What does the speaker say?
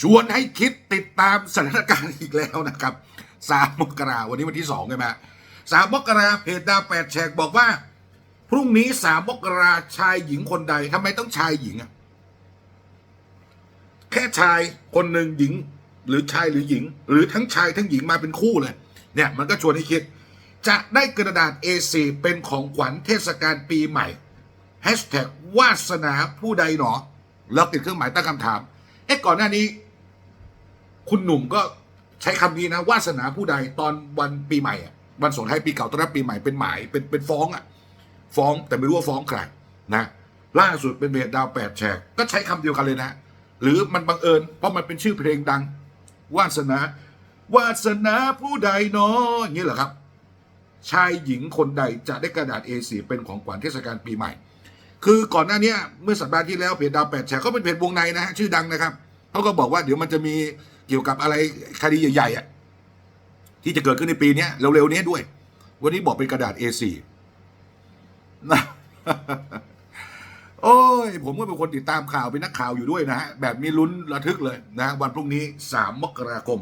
ชวนให้คิดติดตามสถานการณ์อีกแล้วนะครับสามมกราวันนี้วันที่สองใช่ไหมสามมกราเพจดาวแปดแฉกบอกว่า พรุ่งนี้สามมกราชายหญิงคนใดทำไมต้องชายหญิงอะแค่ชายคนหนึ่งหญิง หรือชายหรือหญิง หรือทั้งชายทั้งหญิงมาเป็นคู่เลย เนี่ย มันก็ชวนให้คิด จะได้กระดาษ A4 เป็นของขวัญเทศกาลปีใหม่แฮชแท็กวาสนาผู้ใดหนอแล้วติดเครื่องหมายตั้งคำถาม อ๊ะก่อนหน้านี้ คุณหนุ่มก็ใช้คำนี้นะวาสนาผู้ใดตอนวันปีใหม่อะวันส่งท้ายปีเก่าต้อนรับปีใหม่เป็นหมายเป็นเป็นฟ้องอะฟ้องแต่ไม่รู้ว่าฟ้องใครนะล่าสุดเป็นเพจดาวแปดแฉกก็ใช้คำเดียวกันเลยนะ หรือมันบังเอิญเพราะมันเป็นชื่อเพลงดัง วาสนา วาสนาผู้ใดเนาะอย่างนี้เหรอครับ ชายหญิงคนใดจะได้กระดาษ A4 เป็นของขวัญเทศกาลปีใหม่ คือก่อนหน้านี้เมื่อสัปดาห์ที่แล้วเพจดาวแปดแฉกเขาเป็นเพจวงในนะฮะชื่อดังนะครับเขาก็บอกว่าเดี๋ยวมันจะมีเกี่ยวกับอะไรคดีใหญ่ๆอะที่จะเกิดขึ้นในปีนี้เร็วๆนี้ด้วย วันนี้บอกเป็นกระดาษ A4 นะโอ้ย ผมก็เป็นคนติดตามข่าวเป็นนักข่าวอยู่ด้วยนะฮะ แบบมีลุ้นระทึกเลยนะ วันพรุ่งนี้ 3 มกราคม